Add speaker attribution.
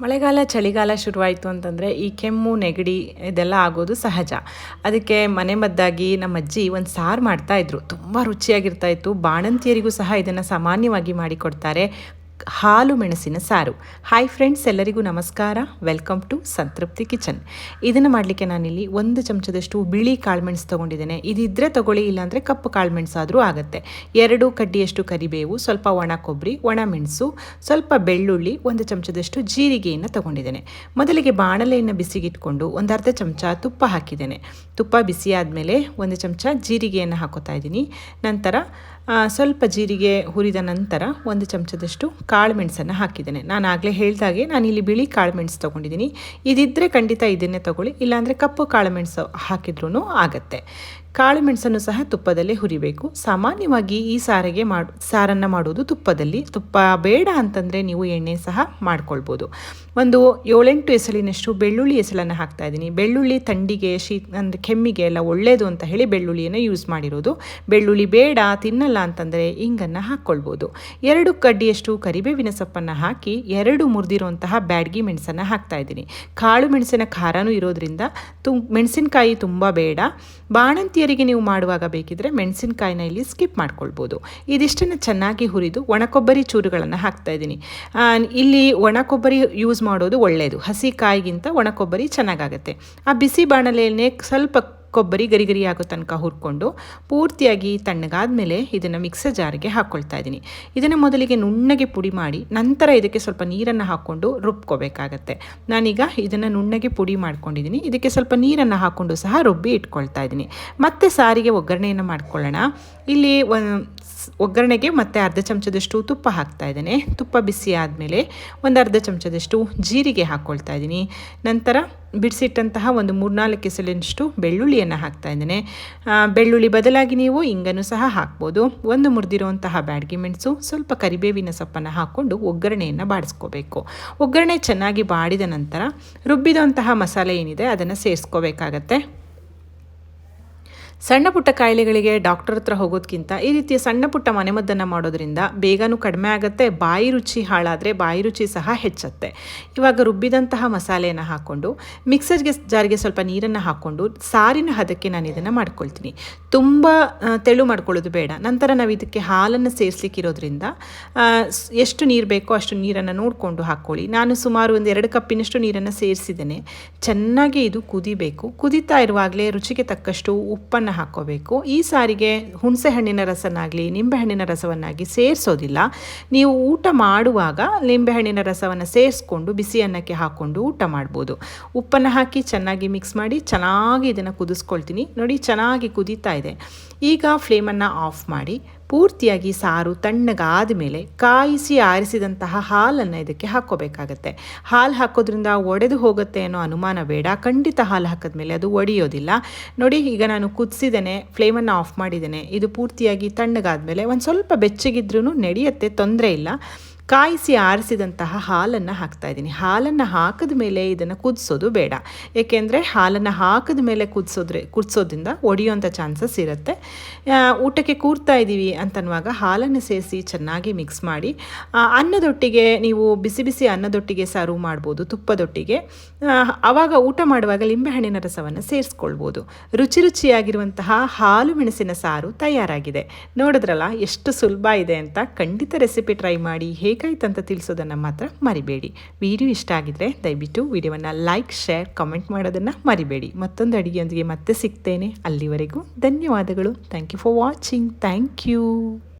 Speaker 1: ಮಳೆಗಾಲ, ಚಳಿಗಾಲ ಶುರುವಾಯಿತು ಅಂತಂದರೆ ಈ ಕೆಮ್ಮು, ನೆಗಡಿ ಇದೆಲ್ಲ ಆಗೋದು ಸಹಜ. ಅದಕ್ಕೆ ಮನೆಮದ್ದಾಗಿ ನಮ್ಮ ಅಜ್ಜಿ ಒಂದು ಸಾರು ಮಾಡ್ತಾಯಿದ್ರು ತುಂಬ ರುಚಿಯಾಗಿರ್ತಾಯಿತ್ತು ಬಾಣಂತಿಯರಿಗೂ ಸಹ ಇದನ್ನು ಸಾಮಾನ್ಯವಾಗಿ ಮಾಡಿಕೊಡ್ತಾರೆ. ಹಾಲು ಮೆಣಸಿನ ಸಾರು. ಹಾಯ್ ಫ್ರೆಂಡ್ಸ್ ಎಲ್ಲರಿಗೂ ನಮಸ್ಕಾರ. ವೆಲ್ಕಮ್ ಟು ಸಂತೃಪ್ತಿ ಕಿಚನ್ ಇದನ್ನು ಮಾಡಲಿಕ್ಕೆ ನಾನಿಲ್ಲಿ ಒಂದು ಚಮಚದಷ್ಟು ಬಿಳಿ ಕಾಳುಮೆಣಸು ತೊಗೊಂಡಿದ್ದೇನೆ. ಇದಿದ್ದರೆ ತೊಗೊಳ್ಳಿ, ಇಲ್ಲಾಂದರೆ ಕಪ್ಪು ಕಾಳುಮೆಣಸು ಆದರೂ ಆಗುತ್ತೆ. ಎರಡು ಕಡ್ಡಿಯಷ್ಟು ಕರಿಬೇವು, ಸ್ವಲ್ಪ ಒಣ ಕೊಬ್ಬರಿ, ಒಣ ಮೆಣಸು, ಸ್ವಲ್ಪ ಬೆಳ್ಳುಳ್ಳಿ, ಒಂದು ಚಮಚದಷ್ಟು ಜೀರಿಗೆಯನ್ನು ತೊಗೊಂಡಿದ್ದೇನೆ. ಮೊದಲಿಗೆ ಬಾಣಲೆಯನ್ನು ಬಿಸಿಗಿಟ್ಕೊಂಡು ಒಂದು ಅರ್ಧ ಚಮಚ ತುಪ್ಪ ಹಾಕಿದ್ದೇನೆ. ತುಪ್ಪ ಬಿಸಿ ಆದಮೇಲೆ ಒಂದು ಚಮಚ ಜೀರಿಗೆಯನ್ನು ಹಾಕೋತಾ ಇದ್ದೀನಿ. ನಂತರ ಸ್ವಲ್ಪ ಜೀರಿಗೆ ಹುರಿದ ನಂತರ ಒಂದು ಚಮಚದಷ್ಟು ಕಾಳು ಮೆಣಸನ್ನು ಹಾಕಿದ್ದೇನೆ. ನಾನು ಆಗಲೇ ಹೇಳ್ದಾಗೆ ನಾನು ಇಲ್ಲಿ ಬಿಳಿ ಕಾಳು ಮೆಣಸು ತೊಗೊಂಡಿದ್ದೀನಿ. ಇದಿದ್ದರೆ ಖಂಡಿತ ಇದನ್ನೇ ತೊಗೊಳ್ಳಿ. ಇಲ್ಲಾಂದರೆ ಕಪ್ಪು ಕಾಳು ಮೆಣಸು ಹಾಕಿದ್ರೂ ಆಗುತ್ತೆ. ಕಾಳು ಮೆಣಸನ್ನು ಸಹ ತುಪ್ಪದಲ್ಲೇ ಹುರಿಬೇಕು. ಸಾಮಾನ್ಯವಾಗಿ ಈ ಸಾರಿಗೆ ಮಾಡು, ಸಾರನ್ನು ಮಾಡೋದು ತುಪ್ಪದಲ್ಲಿ. ತುಪ್ಪ ಬೇಡ ಅಂತಂದರೆ ನೀವು ಎಣ್ಣೆ ಸಹ ಮಾಡ್ಕೊಳ್ಬೋದು. ಒಂದು ಏಳೆಂಟು ಎಸಳಿನಷ್ಟು ಬೆಳ್ಳುಳ್ಳಿ ಎಸಳನ್ನು ಹಾಕ್ತಾ ಇದ್ದೀನಿ. ಬೆಳ್ಳುಳ್ಳಿ ತಂಡಿಗೆ, ಶೀ, ಅಂದರೆ ಕೆಮ್ಮಿಗೆ ಎಲ್ಲ ಒಳ್ಳೆಯದು ಅಂತ ಹೇಳಿ ಬೆಳ್ಳುಳ್ಳಿಯನ್ನು ಯೂಸ್ ಮಾಡಿರೋದು. ಬೆಳ್ಳುಳ್ಳಿ ಬೇಡ, ತಿನ್ನಲ್ಲ ಅಂತಂದರೆ ಹಿಂಗನ್ನು ಹಾಕ್ಕೊಳ್ಬೋದು. ಎರಡು ಕಡ್ಡಿಯಷ್ಟು ಕರಿಬೇವಿನ ಸೊಪ್ಪನ್ನು ಹಾಕಿ ಎರಡು ಮುರಿದಿರುವಂತಹ ಬ್ಯಾಡ್ಗಿ ಮೆಣಸನ್ನು ಹಾಕ್ತಾ ಇದ್ದೀನಿ. ಕಾಳು ಮೆಣಸಿನ ಖಾರನೂ ಇರೋದ್ರಿಂದ ತು, ಮೆಣಸಿನಕಾಯಿ ತುಂಬ ಬೇಡ. ಬಾಣಂತಿಯ ರುಚಿಯರಿಗೆ ನೀವು ಮಾಡುವಾಗ ಬೇಕಿದ್ರೆ ಮೆಣಸಿನಕಾಯಿನ ಇಲ್ಲಿ ಸ್ಕಿಪ್ ಮಾಡ್ಕೊಳ್ಬೋದು. ಇದಿಷ್ಟನ್ನು ಚೆನ್ನಾಗಿ ಹುರಿದು ಒಣಕೊಬ್ಬರಿ ಚೂರುಗಳನ್ನು ಹಾಕ್ತಾ ಇದ್ದೀನಿ. ಇಲ್ಲಿ ಒಣ ಕೊಬ್ಬರಿ ಯೂಸ್ ಮಾಡೋದು ಒಳ್ಳೆಯದು ಹಸಿ ಕಾಯಿಗಿಂತ ಒಣ ಕೊಬ್ಬರಿ ಚೆನ್ನಾಗಾಗುತ್ತೆ. ಆ ಬಿಸಿ ಬಾಣಲೆಯನ್ನೇ ಸ್ವಲ್ಪ ಕೊಬ್ಬರಿ ಗರಿ ಗರಿ ಆಗೋ ತನಕ ಹುರ್ಕೊಂಡು ಪೂರ್ತಿಯಾಗಿ ತಣ್ಣಗಾದ ಮೇಲೆ ಇದನ್ನು ಮಿಕ್ಸರ್ ಜಾರಿಗೆ ಹಾಕ್ಕೊಳ್ತಾ ಇದ್ದೀನಿ. ಇದನ್ನು ಮೊದಲಿಗೆ ನುಣ್ಣಗೆ ಪುಡಿ ಮಾಡಿ ನಂತರ ಇದಕ್ಕೆ ಸ್ವಲ್ಪ ನೀರನ್ನು ಹಾಕ್ಕೊಂಡು ರುಬ್ಕೋಬೇಕಾಗತ್ತೆ. ನಾನೀಗ ಇದನ್ನು ನುಣ್ಣಗೆ ಪುಡಿ ಮಾಡ್ಕೊಂಡಿದ್ದೀನಿ. ಇದಕ್ಕೆ ಸ್ವಲ್ಪ ನೀರನ್ನು ಹಾಕ್ಕೊಂಡು ಸಹ ರುಬ್ಬಿ ಇಟ್ಕೊಳ್ತಾ ಇದ್ದೀನಿ. ಮತ್ತೆ ಸಾರಿಗೆ ಒಗ್ಗರಣೆಯನ್ನು ಮಾಡ್ಕೊಳ್ಳೋಣ. ಇಲ್ಲಿ ಒಗ್ಗರಣೆಗೆ ಮತ್ತೆ ಅರ್ಧ ಚಮಚದಷ್ಟು ತುಪ್ಪ ಹಾಕ್ತಾ ಇದ್ದೇನೆ. ತುಪ್ಪ ಬಿಸಿ ಆದಮೇಲೆ ಒಂದು ಅರ್ಧ ಚಮಚದಷ್ಟು ಜೀರಿಗೆ ಹಾಕ್ಕೊಳ್ತಾ ಇದ್ದೀನಿ. ನಂತರ ಬಿಡಿಸಿಟ್ಟಂತಹ ಒಂದು ಮೂರ್ನಾಲ್ಕು ಕೆಸಲಿನಷ್ಟು ಬೆಳ್ಳುಳ್ಳಿಯನ್ನು ಹಾಕ್ತಾ ಇದ್ದೇನೆ. ಬೆಳ್ಳುಳ್ಳಿ ಬದಲಾಗಿ ನೀವು ಇಂಗನ್ನು ಸಹ ಹಾಕ್ಬೋದು. ಒಂದು ಮುರಿದಿರುವಂತಹ ಬ್ಯಾಡ್ಗಿ ಮೆಣಸು, ಸ್ವಲ್ಪ ಕರಿಬೇವಿನ ಸೊಪ್ಪನ್ನು ಹಾಕ್ಕೊಂಡು ಒಗ್ಗರಣೆಯನ್ನು ಬಾಡಿಸ್ಕೋಬೇಕು. ಒಗ್ಗರಣೆ ಚೆನ್ನಾಗಿ ಬಾಡಿದ ನಂತರ ರುಬ್ಬಿದಂತಹ ಮಸಾಲೆ ಏನಿದೆ ಅದನ್ನು ಸೇರಿಸ್ಕೋಬೇಕಾಗತ್ತೆ. ಸಣ್ಣ ಪುಟ್ಟ ಕಾಯಿಲೆಗಳಿಗೆ ಡಾಕ್ಟರ್ ಹತ್ರ ಹೋಗೋದಕ್ಕಿಂತ ಈ ರೀತಿಯ ಸಣ್ಣ ಪುಟ್ಟ ಮನೆಮದ್ದನ್ನು ಮಾಡೋದ್ರಿಂದ ಬೇಗನೂ ಕಡಿಮೆ ಆಗುತ್ತೆ, ಬಾಯಿ ರುಚಿ ಹಾಳಾದರೆ ಬಾಯಿ ರುಚಿ ಸಹ ಹೆಚ್ಚುತ್ತೆ. ಇವಾಗ ರುಬ್ಬಿದಂತಹ ಮಸಾಲೆಯನ್ನು ಹಾಕ್ಕೊಂಡು, ಮಿಕ್ಸರ್ಗೆ ಜಾರಿಗೆ ಸ್ವಲ್ಪ ನೀರನ್ನು ಹಾಕ್ಕೊಂಡು ಸಾರಿನ ಹದಕ್ಕೆ ನಾನು ಇದನ್ನು ಮಾಡ್ಕೊಳ್ತೀನಿ. ತುಂಬ ತೆಳು ಮಾಡ್ಕೊಳ್ಳೋದು ಬೇಡ. ನಂತರ ನಾವು ಇದಕ್ಕೆ ಹಾಲನ್ನು ಸೇರಿಸ್ಲಿಕ್ಕಿರೋದ್ರಿಂದ ಎಷ್ಟು ನೀರು ಬೇಕೋ ಅಷ್ಟು ನೀರನ್ನು ನೋಡಿಕೊಂಡು ಹಾಕ್ಕೊಳ್ಳಿ. ನಾನು ಸುಮಾರು ಒಂದು ಎರಡು ಕಪ್ಪಿನಷ್ಟು ನೀರನ್ನು ಸೇರಿಸಿದ್ದೇನೆ. ಚೆನ್ನಾಗಿ ಇದು ಕುದಿಬೇಕು. ಕುದೀತಾ ಇರುವಾಗಲೇ ರುಚಿಗೆ ತಕ್ಕಷ್ಟು ಉಪ್ಪನ್ನು ಹಾಕ್ಕೋಬೇಕು. ಈ ಸಾರಿಗೆ ಹುಣಸೆ ಹಣ್ಣಿನ ರಸನಾಗಲಿ ನಿಂಬೆಹಣ್ಣಿನ ರಸವನ್ನಾಗಿ ಸೇರಿಸೋದಿಲ್ಲ. ನೀವು ಊಟ ಮಾಡುವಾಗ ನಿಂಬೆಹಣ್ಣಿನ ರಸವನ್ನು ಸೇರಿಸ್ಕೊಂಡು ಬಿಸಿ ಅನ್ನಕ್ಕೆ ಹಾಕ್ಕೊಂಡು ಊಟ ಮಾಡ್ಬೋದು. ಉಪ್ಪನ್ನು ಹಾಕಿ ಚೆನ್ನಾಗಿ ಮಿಕ್ಸ್ ಮಾಡಿ ಚೆನ್ನಾಗಿ ಇದನ್ನು ಕುದಿಸ್ಕೊಳ್ತೀನಿ. ನೋಡಿ ಚೆನ್ನಾಗಿ ಕುದೀತಾ ಇದೆ. ಈಗ ಫ್ಲೇಮನ್ನು ಆಫ್ ಮಾಡಿ ಪೂರ್ತಿಯಾಗಿ ಸಾರು ತಣ್ಣಗಾದ ಮೇಲೆ ಕಾಯಿಸಿ ಆರಿಸಿದಂತಹ ಹಾಲನ್ನು ಇದಕ್ಕೆ ಹಾಕ್ಕೋಬೇಕಾಗತ್ತೆ. ಹಾಲು ಹಾಕೋದ್ರಿಂದ ಒಡೆದು ಹೋಗುತ್ತೆ ಅನ್ನೋ ಅನುಮಾನ ಬೇಡ. ಖಂಡಿತ ಹಾಲು ಹಾಕಿದ್ಮೇಲೆ ಅದು ಒಡೆಯೋದಿಲ್ಲ. ನೋಡಿ, ಈಗ ನಾನು ಕುದಿಸಿದ್ದೇನೆ, ಫ್ಲೇಮನ್ನು ಆಫ್ ಮಾಡಿದ್ದೇನೆ. ಇದು ಪೂರ್ತಿಯಾಗಿ ತಣ್ಣಗಾದ ಮೇಲೆ ಒಂದು ಸ್ವಲ್ಪ ಬೆಚ್ಚಗಿದ್ರೂ ನಡೆಯುತ್ತೆ, ತೊಂದರೆ ಇಲ್ಲ. ಕಾಯಿಸಿ ಆರಿಸಿದಂತಹ ಹಾಲನ್ನು ಹಾಕ್ತಾ ಇದ್ದೀನಿ. ಹಾಲನ್ನು ಹಾಕಿದ ಮೇಲೆ ಇದನ್ನು ಕುದಿಸೋದು ಬೇಡ. ಏಕೆಂದರೆ ಹಾಲನ್ನು ಹಾಕಿದ ಮೇಲೆ ಕುದಿಸೋದ್ರೆ, ಕುದಿಸೋದ್ರಿಂದ ಒಡೆಯುವಂಥ ಚಾನ್ಸಸ್ ಇರುತ್ತೆ. ಊಟಕ್ಕೆ ಕೂರ್ತಾ ಇದ್ದೀವಿ ಅಂತನ್ನುವಾಗ ಹಾಲನ್ನು ಸೇರಿಸಿ ಚೆನ್ನಾಗಿ ಮಿಕ್ಸ್ ಮಾಡಿ ಅನ್ನದೊಟ್ಟಿಗೆ ನೀವು ಬಿಸಿ ಬಿಸಿ ಅನ್ನದೊಟ್ಟಿಗೆ ಸರ್ವ್ ಮಾಡ್ಬೋದು, ತುಪ್ಪದೊಟ್ಟಿಗೆ. ಆವಾಗ ಊಟ ಮಾಡುವಾಗ ಲಿಂಬೆಹಣ್ಣಿನ ರಸವನ್ನು ಸೇರಿಸ್ಕೊಳ್ಬೋದು. ರುಚಿ ರುಚಿಯಾಗಿರುವಂತಹ ಹಾಲು ಮೆಣಸಿನ ಸಾರು ತಯಾರಾಗಿದೆ. ನೋಡಿದ್ರಲ್ಲ ಎಷ್ಟು ಸುಲಭ ಇದೆ ಅಂತ ಖಂಡಿತ ರೆಸಿಪಿ ಟ್ರೈ ಮಾಡಿ. ಹೇಗೆ ಹೇಗಾಯ್ತು ಅಂತ ತಿಳಿಸೋದನ್ನು ಮಾತ್ರ ಮರಿಬೇಡಿ. ವಿಡಿಯೋ ಇಷ್ಟ ಆಗಿದ್ದರೆ ದಯವಿಟ್ಟು ವಿಡಿಯೋವನ್ನು ಲೈಕ್ ಶೇರ್ ಕಮೆಂಟ್ ಮಾಡೋದನ್ನು ಮರಿಬೇಡಿ. ಮತ್ತೊಂದು ಅಡುಗೆಯೊಂದಿಗೆ ಮತ್ತೆ ಸಿಗ್ತೇನೆ. ಅಲ್ಲಿವರೆಗೂ ಧನ್ಯವಾದಗಳು. Thank you for watching thank you